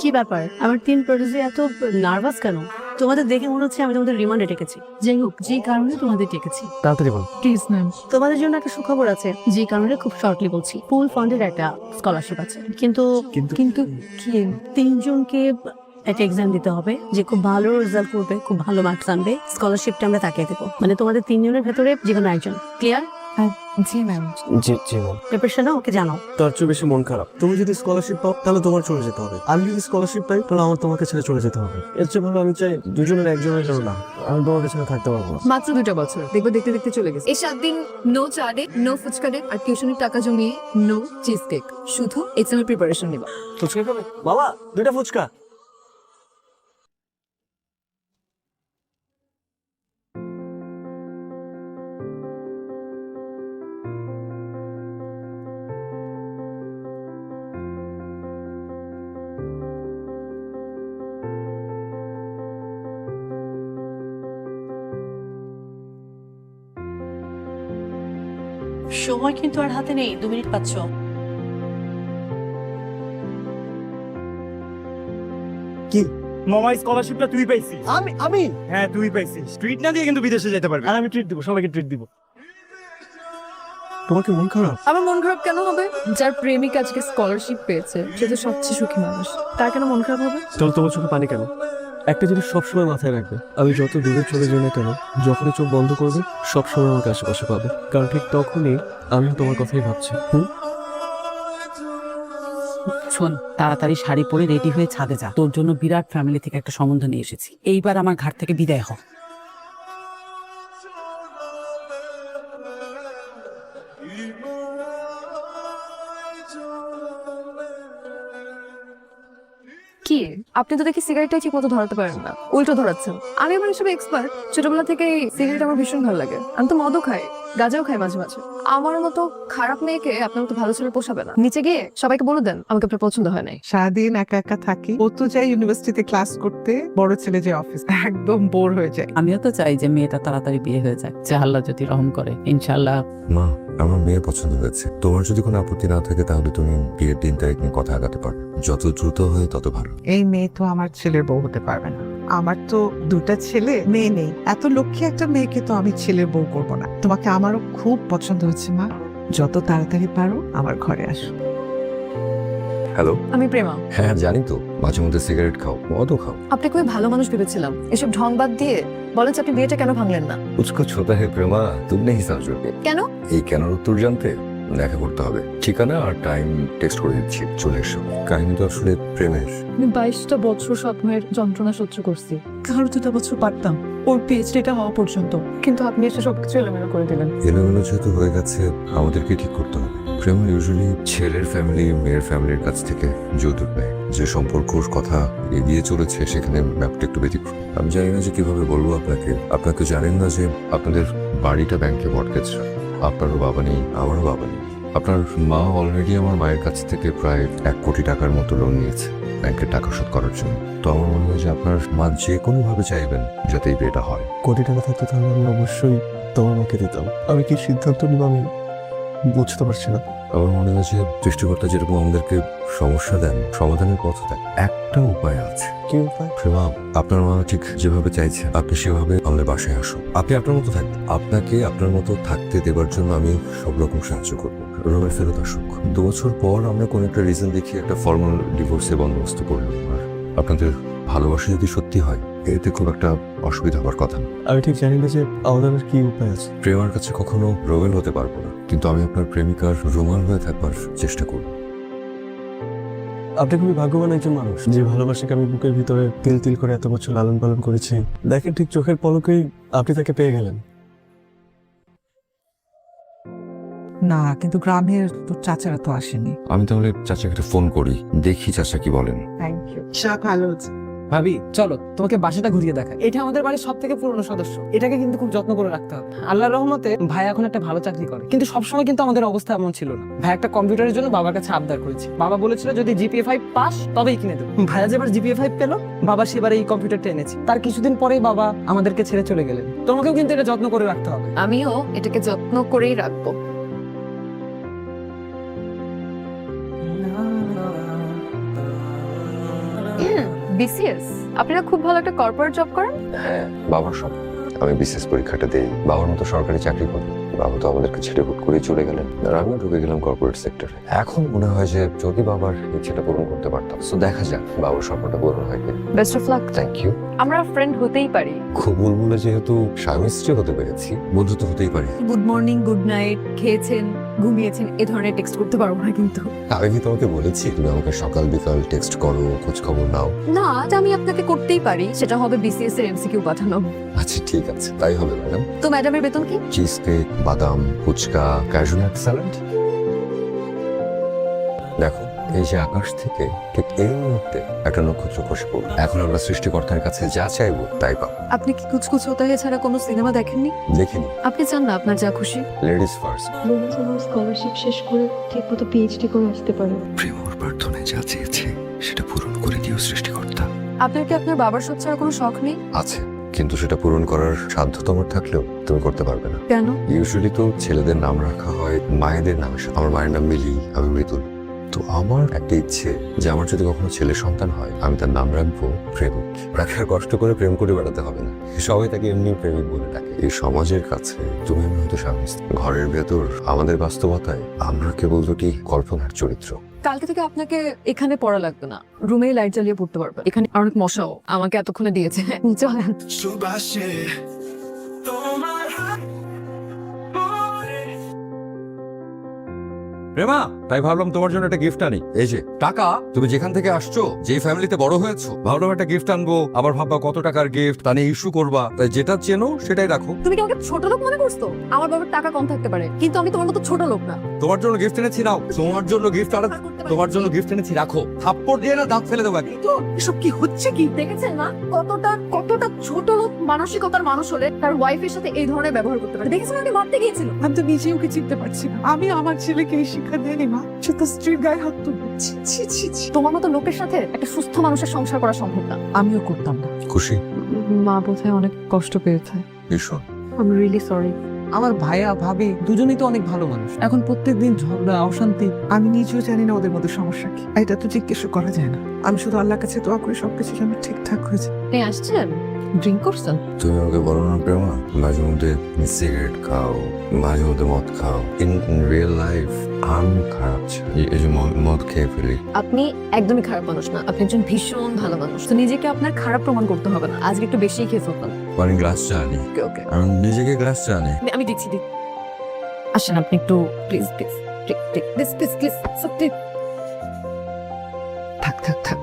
কি ব্যাপার? আমার তিন প্রডিউসার এত নার্ভাস কেন? তোমাদের দেখে মনে হচ্ছে আমি তোমাদের রিমান্ডে ডেকেছি। যাই হোক যে কারণে তোমাদের ডেকেছি। তাড়াতাড়ি বল। প্লিজ ম্যাম তোমাদের জন্য একটা সুখবর আছে যে কারণে খুব শর্টলি বলছি। ফুল ফান্ডের একটা স্কলারশিপ আছে। কিন্তু কিন্তু- কিন্তু কি? তিনজনকে একটা এক্সাম দিতে হবে যে খুব ভালো রেজাল্ট করবে খুব ভালো মার্কস আনবে। স্কলারশিপটা আমরা তাকিয়ে দেবো মানে তোমাদের তিনজনের ভেতরে যে কোনো একজন। ক্লিয়ার জি ম্যাম। জি জি ম্যাম। প্রিপারেশন ওকে জানাও। তার চেয়ে বেশি মন খারাপ। তুমি যদি স্কলারশিপ পাও তাহলে তোমার চলে যেতে হবে। আমি যদি স্কলারশিপ পাই তাহলে আমার তোমাকে ছেড়ে চলে যেতে হবে। এর চেয়ে ভালো আমি চাই দুজনের একজনের জন্য না। আমি তোমাকে ছেড়ে থাকতে পারব মাত্র দুটো বছর। দেখব দেখতে দেখতে চলে গেছে। এই সাত দিন no cha day no fuchka day আর টিউশনের টাকা জমিয়ে নো চিজ কেক শুধু এক্সামের প্রিপারেশন নেবা। ফুচকা খাবে? বাবা দুইটা ফুচকা। সময় কিন্তু আর হাতে নেই দু মিনিট পাচ্ছ। কি? স্কলারশিপটা তুই পাইছিস? আমি আমি? হ্যাঁ তুই পাইছিস। ট্রিট না দিয়ে কিন্তু বিদেশে যেতে পারবি। আর আমি ট্রিট দিব সবাইকে ট্রিট দিব। তোমার কি মন খারাপ? আমার মন খারাপ কেন হবে? যার প্রেমিক আজকে স্কলারশিপ পেয়েছে সে তো সবচেয়ে সুখী মানুষ। তার কেন মন খারাপ হবে? তাহলে তোমার চোখে পানি কেন? একটা জিনিস সবসময় মাথায় রাখবে, আমি যত দূরে চলে যাই না কেন, যখনই চোখ বন্ধ করবে, সবসময় আমাকে আশেপাশে পাবে। কারণ ঠিক তখনই আমি তোমার কথাই ভাবছি। হুম? শোন, তাড়াতাড়ি শাড়ি পরে রেডি হয়ে ছাদে যা। তোর জন্য বিরাট ফ্যামিলি থেকে একটা সম্বন্ধ নিয়ে এসেছি। এইবার আমার ঘাট থেকে বিদায় হ। আপনি তো দেখি সিগারেটটাই ঠিক মতো ধরাতে পারেন না। উল্টো ধরাচ্ছেন। আমি আমার হিসেবে এক্সপার্ট ছোটবেলা থেকে সিগারেট আমার ভীষণ ভালো লাগে। আমি তো মদও খাই গাঁজাও খাই মাঝে মাঝে। আমার মতো খারাপ মেয়েকে আপনার মতো ভালো ছেলে পোষাবে না। নিচে গিয়ে সবাইকে বলে দেন আমাকে আপনার পছন্দ হয় নাই। সারাদিন একা একা থাকি ও তো যাই ইউনিভার্সিটিতে ক্লাস করতে বড় ছেলে যে অফিস একদম বোর হয়ে যায়। আমিও তো চাই যে মেয়েটা তাড়াতাড়ি বিয়ে হয়ে যায় যে আল্লাহ যদি রহম করে ইনশাল্লাহ। মা আমার মেয়ে পছন্দ হয়েছে। তোমার যদি কোনো আপত্তি না থাকে তাহলে তুমি বিয়ের দিন তারিখ নিয়ে কথা আগাতে পারো। যত দ্রুত হয় তত ভালো। এই মেয়ে তো আমার ছেলের বউ হতে পারবে না। আমার তো দুটা ছেলে মেয়ে নেই। এত লক্ষ্মী একটা মেয়েকে তো আমি ছেলের বউ করব না। তোমাকে আমারও খুব পছন্দ হচ্ছে মা। যত তাড়াতাড়ি পারো আমার ঘরে আসো। হ্যালো? আমি প্রেমা। হ্যাঁ জানি তো। মাঝে মধ্যে সিগারেট খাও মদও খাও। আপনি খুবই ভালো মানুষ ভেবেছিলাম। এসব ঢং বাদ দিয়ে বলেন আপনি বিয়েটা কেন ভাঙলেন না। উচকো ছোটা হে প্রেমা তুমি নেই সাহায্য কেন? এই কেন উত্তর জানতে? দেখা করতে হবে। ঠিকানা আর টাইম টেক্সট করে দিচ্ছি চলে এসো। কাহিনী তো আসলে প্রেমের। আমি বাইশটা বছর স্বপ্নের যন্ত্রণা সহ্য করছি। কারও দুটা বছর পারতাম ওর পিএইচডিটা হওয়া পর্যন্ত। কিন্তু আপনি এসে সবকিছু এলোমেলো করে দিলেন। এলোমেলো যেহেতু হয়ে গেছে আমাদেরকে ঠিক করতে হবে। প্রেম ইউজুয়ালি ছেলের ফ্যামিলি মেয়ের ফ্যামিলির কাছ থেকে যৌতুক নেয়। যে সম্পর্কর কথা এগিয়ে চলেছে সেখানে ম্যাপটা একটু ব্যতিক্রম। আমি জানি না যে কীভাবে বলব আপনাকে। আপনাকে জানেন না যে আপনাদের বাড়িটা ব্যাংকে মর্গেজ আপনারও বাবা নেই, আমারও বাবা নেই। আপনার মা অলরেডি আমার মায়ের কাছ থেকে প্রায় এক কোটি টাকার মতো লোন নিয়েছে ব্যাংকের টাকা শোধ করার জন্য। তো আমার মনে হয় যে আপনার মা যে কোনোভাবে চাইবেন যাতে এই বিয়েটা হয়। কোটি টাকা থাকতে তাহলে আমি অবশ্যই তোমার মাকে দিতাম। আমি কি সিদ্ধান্ত নিব আমি বুঝতে পারছি না। আমার মনে হয় যে সৃষ্টিকর্তা যেরকম আমাদেরকে সমস্যা দেন সমাধানের পথ দেন। একটা উপায় আছে। কি উপায়? প্রেমা আপনার মা ঠিক যেভাবে চাইছে আপনি সেভাবে আমাদের বাসায় আসুন। আপনি আপনার মতো থাকবেন। আপনাকে আপনার মতো থাকতে দেবার জন্য আমি সব রকম সাহায্য করব। রোমের ফেরত আসুক। দু বছর পর আমরা কোনো একটা রিজন দেখি একটা ফর্মাল ডিভোর্সের বন্দোবস্ত করলাম আপনাদের ভালোবাসা যদি সত্যি হয় এতে খুব একটা অসুবিধা হওয়ার কথা না। আমি ঠিক জানি না যে আমাদের কি উপায় আছে। প্রেমার কাছে কখনো রোবেল হতে পারব না। কিন্তু আমি আপনার প্রেমিকার রোমাল হয়ে থাকবার চেষ্টা করব। আপনি খুবই ভাগ্যবান একজন মানুষ যে ভালোবাসাকে আমি বুকের ভিতরে তিল তিল করে এত বছর লালন পালন করেছি। দেখেন ঠিক চোখের পলকেই আপনি তাকে পেয়ে গেলেন। না কিন্তু গ্রামের তো চাচারা তো আসেনি। আমি তাহলে চাচাকে একটা ফোন করি দেখি চাচা কি বলেন। থ্যাংক ইউ ভালো হচ্ছে ভাবি চলো তোমাকে বাসাটা ঘুরিয়ে দেখাই। এটা আমাদের বাড়ির সব থেকে পুরনো সদস্য। এটাকে কিন্তু খুব যত্ন করে রাখতে হবে। আল্লাহর রহমতে ভাই এখন একটা ভালো চাকরি করে। কিন্তু সবসময় কিন্তু আমাদের অবস্থা এমন ছিল না। ভাই একটা কম্পিউটারের জন্য বাবার কাছে আবদার করেছে। বাবা বলেছিল যদি জিপিএ ফাইভ পাস তবেই কিনে দেবো। ভাইয়া যেবার জিপিএ ফাইভ পেল। বাবা সেবার এই কম্পিউটারটা এনেছে। তার কিছুদিন পরেই বাবা আমাদেরকে ছেড়ে চলে গেলেন। তোমাকেও কিন্তু এটা যত্ন করে রাখতে হবে। আমিও এটাকে যত্ন করেই রাখব। বিসিএস? আপনারা খুব ভালো একটা কর্পোরেট জব করেন? হ্যাঁ বাবার সব। আমি বিসিএস পরীক্ষাটা দেই। বাবার মতো সরকারি চাকরি করি। বাবা তো আমাদেরকে ছেড়ে হুট করে চলে গেলেন। আর আমিও ঢুকে গেলাম কর্পোরেট সেক্টরে এখন মনে হয় যে যদি বাবার ইচ্ছেটা পূরণ করতে পারতাম তো দেখা যাক বাবার স্বপ্নটা পূরণ হয় কিনা। Best of luck thank you আমরা ফ্রেন্ড হতেই পারি। খুব বুলবুলে যেহেতু স্বামী স্ত্রী হতে পেরেছি বন্ধু তো হতেই পারি। গুড মর্নিং গুড নাইট খেয়েছেন? ঘুমিয়েছেন এ ধরনের টেক্সট করতে পারব না কিন্তু। আমি কি তোমাকে বলেছি তুমি আমাকে সকাল বিকাল টেক্সট করো খোঁজ খবর নাও? না এটা আমি আপনাকে করতেই পারি। সেটা হবে বিসিএস এর এমসিকিউ পাঠানো। আচ্ছা ঠিক আছে। তাই হবে ম্যাডাম তো ম্যাডামের বেতন কি? চিজ কেক বাদাম ফুচকা ক্যাজুয়াল স্যালাড এই যে আকাশ থেকে ঠিক এই মুহূর্তে একটা নক্ষত্র খসে পড়ল এখন আমরা সৃষ্টিকর্তার কাছে যা চাইব তাই পাবো। আপনি কি কুচকুচ হতে হয়ে ছাড়া কোনো সিনেমা দেখেননি? দেখিনি। আপনি চান না আপনার যা খুশি। লেডিস ফার্স্ট স্কলারশিপ শেষ করে ঠিকমতো পিএইচডি করে আসতে পারে। প্রেম ওর প্রার্থনায় যা চেয়েছে সেটা পূরণ করে দিও সৃষ্টিকর্তা। আপনার কি আপনার বাবার সব ছাড়া কোনো শখ নেই? আছে কিন্তু সেটা পূরণ করার সাধ্য তোমার থাকলেও তুমি করতে পারবে না। কেন? ইউজুয়ালি তো ছেলেদের নাম রাখা হয় মায়েদের নামের সাথে আমার মায়ের নাম মিলি আমি মৃদুল। তো আমার একটা ইচ্ছে যে আমার যদি কখনো ছেলে সন্তান হয় আমি তার নাম রাখব প্রেমিক তাকে আর কষ্ট করে প্রেম করে বেড়াতে হবে না। সবাই তাকে এমনি প্রেমিক বলে ডাকে। এই সমাজের কাছে তুমি আমি হয়তো স্বামী ঘরের ভেতর আমাদের বাস্তবতায় আমরা কেবল দুটি কল্পনার চরিত্র। কালকে থেকে আপনাকে এখানে পড়া লাগবে না। রুমেই লাইট জ্বালিয়ে পড়তে পারবেন। এখানে অনেক মশাও আমাকে এতক্ষণে দিয়েছে। চলেন। সুবাসে তোমার প্রেমা তাই ভাবলাম তোমার জন্য একটা গিফট আনি। এই যে টাকা তুমি যেখান থেকে আসছো যে ফ্যামিলিতে বড় হয়েছো ভাবলাম একটা গিফট আনব আবার ভাববা কত টাকার গিফট তা নিয়ে ইস্যু করবা তাই যেটা চেনো সেটাই রাখো। তুমি কি আমাকে ছোট লোক মনে করছ? আমার বাবার টাকা কম থাকতে পারে কিন্তু আমি তোমার মতো ছোট লোক না। তোমার জন্য গিফট এনেছি নাও। তোমার জন্য গিফট আর তোমার জন্য গিফট এনেছি রাখো। থাপ্পড় দিয়ে না দাঁত ফেলে দেবো একদম। এসব কি হচ্ছে কি? দেখেছেন না? কতটা কতটা ছোট লোক মানসিকতার মানুষ হলে তার ওয়াইফের সাথে এই ধরনের ব্যবহার করতে পারে। দেখেছেন আপনি মারতে গিয়েছিল? আমি তো নিজে ওকে চিনতে পারছি না। আমি আমার ছেলেকে এই শিক্ষা দেয়নি মা সে তো স্ত্রীর গায়ে হাত তুলবে। ছি, ছি, ছি, ছি। তোমার মতো লোকের সাথে একটা সুস্থ মানুষের সংসার করা সম্ভব না। আমিও করতাম না। খুশি? মা বোধহয় অনেক কষ্ট পেয়েছে। ভীষণ আমি রিয়েলি সরি আমার ভাইয়া ভাবি দুজনেই তো অনেক ভালো মানুষ। এখন প্রত্যেকদিন ঝগড়া অশান্তি। আমি নিজেও জানি না ওদের মধ্যে সমস্যা কি। এটা তো জিজ্ঞেস করা যায় না। আমি শুধু আল্লাহর কাছে দোয়া করি সবকিছু যেন ঠিকঠাক হয়ে আপনি আসছেন? ড্রিঙ্ক করছেন তুমি আমাকে বলো না প্রেমা মাঝে মধ্যে সিগারেট খাও মাঝে মধ্যে মদ খাও ইন রিয়েল লাইফ আমি খারাপ। এই যে মদ- খেয়ে ফেলি আপনি একদমই খারাপ মানুষ না আপনি একজন ভীষণ ভালো মানুষ তো নিজেকে আপনার খারাপ প্রমাণ করতে হবে না আজকে একটু বেশি খেয়ে ফেলবেন পানি গ্লাস চা আনি ওকে আমি নিজেকে গ্লাস চা আনি আমি দিচ্ছি দিচ্ছি আসেন আপনি একটু please please please please please সত্যি থাক থাক থাক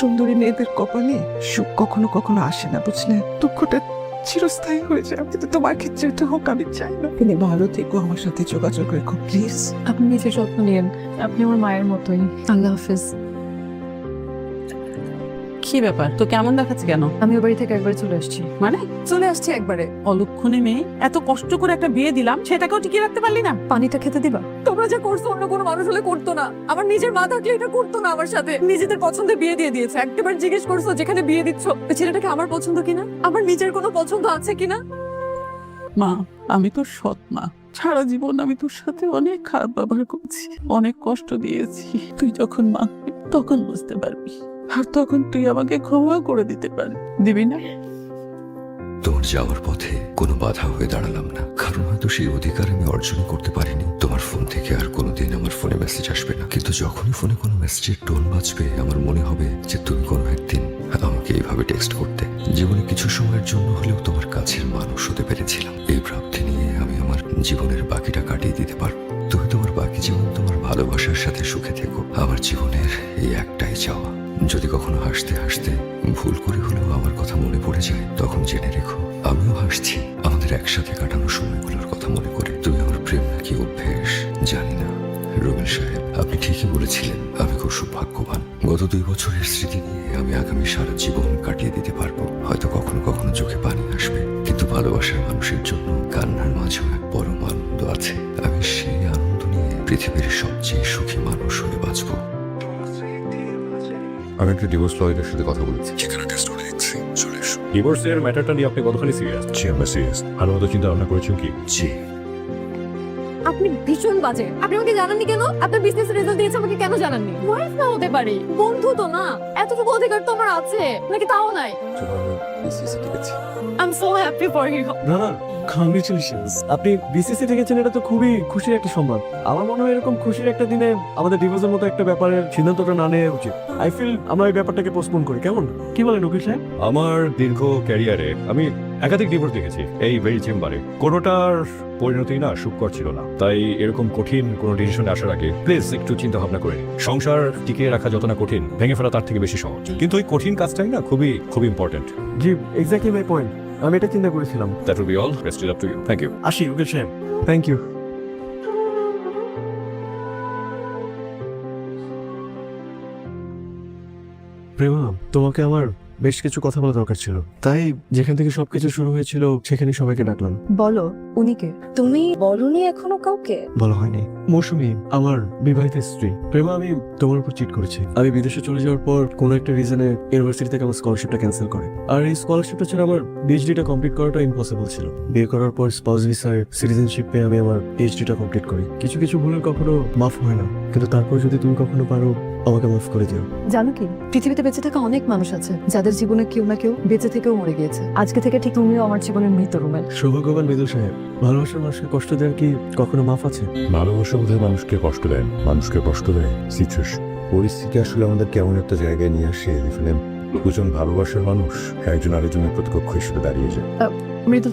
সুন্দরী মেয়েদের কপালে সুখ কখনো কখনো আসে না বুঝলে? দুঃখটা চিরস্থায়ী হয়ে যায়। কিন্তু তোমার ক্ষেত্রে এটা হোক আমি চাই না। তিনি ভালো থেকো আমার সাথে যোগাযোগ রেখো প্লিজ। আপনি নিজের যত্ন নেন। আপনি আমার মায়ের মতোই। আল্লাহ হাফিজ। কি ব্যাপার। তো কেমন দেখাচ্ছে কেন? আমি ওর বাড়ি থেকে একবার চলে আসছি। মানে? চলে আসছি একবারে। অলক্ষণে মেয়ে এত কষ্ট করে একটা বিয়ে দিলাম সেটাকেও টিকিয়ে রাখতে পারলি না? পানিটা খেতে দিবা? তোমরা যা করছ অন্য কোনো মানুষ হলে করতো না। আমার নিজের মা থাকলে এটা করতো না আমার সাথে। নিজেদের পছন্দে বিয়ে দিয়ে দিয়েছে। একবার জিজ্ঞেস করছ যেখানে বিয়ে দিচ্ছ? ওই ছেলেটাকে আমার পছন্দ কিনা? আমার নিজের কোনো পছন্দ আছে কিনা? মা আমি তোর সৎ মা। সারা জীবন আমি তোর সাথে অনেক খারাপ ব্যবহার করেছি অনেক কষ্ট দিয়েছি। তুই যখন মা তখন বুঝতে পারবি। আর তখন তুই আমাকে ক্ষমা করে দিতে পারবি। দিবি না? তোমার যাওয়ার পথে কোনো বাধা হয়ে দাঁড়ালাম না। কারণ হয়তো সেই অধিকার আমি অর্জন করতে পারিনি। তোমার ফোন থেকে আর কোনোদিন আমার ফোনে মেসেজ আসবে না। কিন্তু যখনই ফোনে কোনো মেসেজের টোন বাজবে, আমার মনে হবে যে তুমি কোনো একদিন আমাকে এইভাবে টেক্সট করতে। জীবনে কিছু সময়ের জন্য হলেও তোমার কাছের মানুষ হতে পেরেছিলাম। এই প্রাপ্তি নিয়ে আমি আমার জীবনের বাকিটা কাটিয়ে দিতে পারব। তুমি তোমার বাকি জীবন তোমার ভালোবাসার সাথে সুখে থেকো। আমার জীবনের এই একটাই চাওয়া। যদি কখনো হাসতে হাসতে ভুল করে হলেও আমার কথা মনে পড়ে যায়, তখন জেনে রেখো, আমিও হাসছি। আমাদের একসাথে কাটানো সময়গুলোর কথা মনে করে তুমি আমার প্রেম নাকি অভ্যেস? জানি না। রবিল সাহেব, আপনি ঠিকই বলেছিলেন, আমি খুব সৌভাগ্যবান। গত দুই বছরের স্মৃতি নিয়ে আমি আগামী সারা জীবন কাটিয়ে দিতে পারব। হয়তো কখনো কখনো চোখে পানি আসবে। কিন্তু ভালোবাসার মানুষের জন্য কান্নার মাঝেও এক পরম আনন্দ আছে। আমি সেই আনন্দ নিয়ে পৃথিবীর সবচেয়ে সুখী মানুষ হয়ে বাঁচবো। আমি একটা ডিভোর্স লয়ারের সাথে কথা বলছি। সেখানে টেস্ট করে দেখছি চলে এসো। ডিভোর্সের ম্যাটারটা নিয়ে আপনি কতখানি সিরিয়াস জি আমরা সিরিয়াস ভালো মতো চিন্তা ভাবনা করেছেন কি? জি। আপনি ভীষণ বাজে। আপনি আমাকে জানাননি কেন? আপনার বিজনেস রেজাল্ট দিয়েছে আমাকে কেন জানাননি? ওয়াইফ না হতে পারে। বন্ধু তো না। এতটুকু অধিকার তো আমার আছে। নাকি তাও নাই? আমি গেছি I am so happy for you না না কংগ্রেচুলেশনস আপনি বিসিসি থেকেছেন এটা তো খুবই খুশির একটা সংবাদ আমার মনে হয় এরকম খুশির একটা দিনে আমাদের ডিভোর্সের মতো একটা ব্যাপারের সিদ্ধান্তটা না নেওয়া উচিত। আই ফিল আমরা এই ব্যাপারটাকে পোস্টপোন করি কেমন? কি বলেন উকিল সাহেব? আমার দীর্ঘ ক্যারিয়ারে আমি একাধিক ডিভোর্স দেখেছি এই ভেরি চেম্বারে কোনোটার পরিণতি না সুখকর ছিল না। তাই এরকম কঠিন কোনো ডিসিশনে আসার আগে প্লিজ একটু চিন্তা ভাবনা করে সংসার টিকিয়ে রাখা যত না কঠিন ভেঙে ফেলা তার থেকে বেশি সহজ। কিন্তু ওই কঠিন কাজটাই না খুবই খুব ইম্পর্টেন্ট জি এক্স্যাক্টলি মাই পয়েন্ট আমি এটা চিন্তা করেছিলাম। That will be all rest is up to you thank you আসি উকিল সাহেব। থ্যাংক ইউ প্রেমা তোমাকে আমার বেশ কিছু কথা বলা দরকার ছিল। তাই যেখান থেকে সবকিছু শুরু হয়েছিল সেখানে সবাইকে ডাকলাম। বলো উনিকে তুমি বলনি এখনও কাউকে? বলা হয়নি। মৌসুমি আমার বিবাহিত স্ত্রী। প্রেমা আমি তোমার উপর চিট করেছি। আমি বিদেশে চলে যাওয়ার পর কোনো একটা রিজনে ইউনিভার্সিটি থেকে আমার স্কলারশিপটা ক্যান্সেল করে। আর এই স্কলারশিপটা ছাড়া আমার পিএইচডিটা কমপ্লিট করাটা ইম্পসিবল ছিল। বিয়ে করার পর স্পাউস ভিসায় সিটিজেনশিপ পেয়ে আমি আমার পিএইচডিটা কমপ্লিট করি। কিছু কিছু ভুলের কখনো মাফ হয় না। কিন্তু তারপর যদি তুমি কখনো পারো আমাকে মাফ করে দিও। জানো কি? পৃথিবীতে বেঁচে থাকা অনেক মানুষ আছে যাদের জীবনে কেউ না কেউ বেঁচে থেকেও মরে গিয়েছে। আজকে থেকে ঠিক তুমিও আমার জীবনের মৃত রুমেল সৌভাগ্যবান বিদুল সাহেব ভালোবাসার মানুষকে কষ্ট দেওয়ার কি কখনো মাফ আছে? ভালোবাসা বোধহয় মানুষকে কষ্ট দেয় মানুষকে কষ্ট দেয় সিচুয়েশন। পরিস্থিতি আসলে আমাদের কেমন একটা জায়গায় নিয়ে আসে যেখানে দুজন ভালোবাসার মানুষ একজন আরেকজনের প্রতিপক্ষ হিসেবে দাঁড়িয়ে যায়। মৃদুল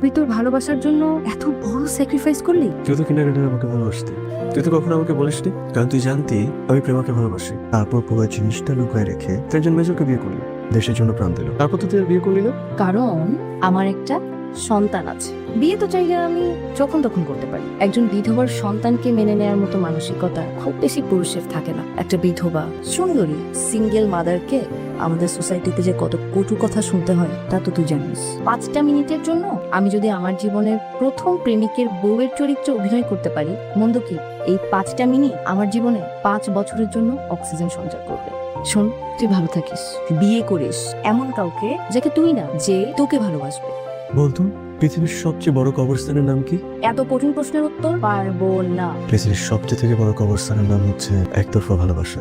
তুই তোর ভালোবাসার জন্য এত বড় স্যাক্রিফাইস করলি? তুই তো কিনা কিনা আমাকে ভালোবাসতি। তুই তো কখনো আমাকে বলিসনি? কারণ তুই জানতি আমি প্রেমাকে ভালোবাসি। তারপর পুরো জিনিসটা লুকায় রেখে তুই একজন মেজরকে বিয়ে করলি। দেশের জন্য প্রাণ দিল। তারপর তো তুই আর বিয়ে করলি না? কারণ আমার একটা সন্তান আছে। বিয়ে তো চাইলে আমি যখন তখন করতে পারি। একজন বিধবার সন্তানকে মেনে নেওয়ার মতো মানসিকতা খুব বেশি পুরুষের থাকে না। একটা বিধবা সুন্দরী সিঙ্গেল মাদারকে আমাদের সোসাইটিতে যে কত কটু কথা শুনতে হয়, তা তো তুই জানিস। পাঁচটা মিনিটের জন্য আমি যদি আমার জীবনের প্রথম প্রেমিকের বউয়ের চরিত্রে অভিনয় করতে পারি, মন্দ কি? এই পাঁচটা মিনিট আমার জীবনে পাঁচ বছরের জন্য অক্সিজেন সঞ্চার করবে। শোন, তুই ভালো থাকিস। বিয়ে করিস এমন কাউকে যাকে তুই না, যে তোকে ভালোবাসবে। বলতো পৃথিবীর সবচেয়ে বড় কবরস্থানের নাম কি? এত কঠিন প্রশ্নের উত্তর পারব না। পৃথিবীর সবচেয়ে থেকে বড় কবরস্থানের নাম হচ্ছে একতরফা ভালোবাসা।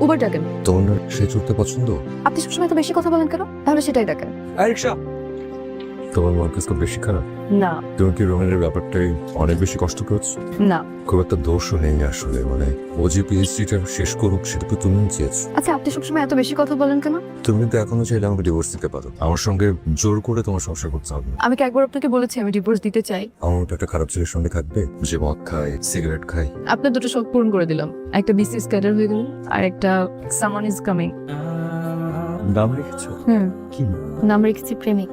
উবার ডাকেন তোমার সেই চড়তে পছন্দ? আপনি সবসময় তো বেশি কথা বলেন কেন? তাহলে সেটাই ডাকেন তোমার মার্কাস খুব বেশি খারাপ? না। তুমি কি রোহানের ব্যাপারটাই অনেক বেশি কষ্ট করছ না। খুব একটা দোষও নেই আসলে মানে ও যে পিএইচডিটা শেষ করুক সেটা তো তুমি চেয়েছো। আচ্ছা আপনি সবসময় এত বেশি কথা বলেন কেন? তুমি তো এখনও চাইলে আমাকে ডিভোর্স দিতে পারো। আমার সঙ্গে জোর করে তোমার সংসার করতে হবে। না। আমি কি একবার আপনাকে বলেছি আমি ডিভোর্স দিতে চাই? আমার মতো একটা খারাপ ছেলের সঙ্গে থাকবে যে মদ খায় সিগারেট খায়। আপনার দুটো শখ পূরণ করে দিলাম। একটা বিসিএস ক্যাডার হয়ে গেল আর একটা সামান ইজ কামিং নাম রেখেছো? হুম। কি নাম রেখেছি প্রেমিক।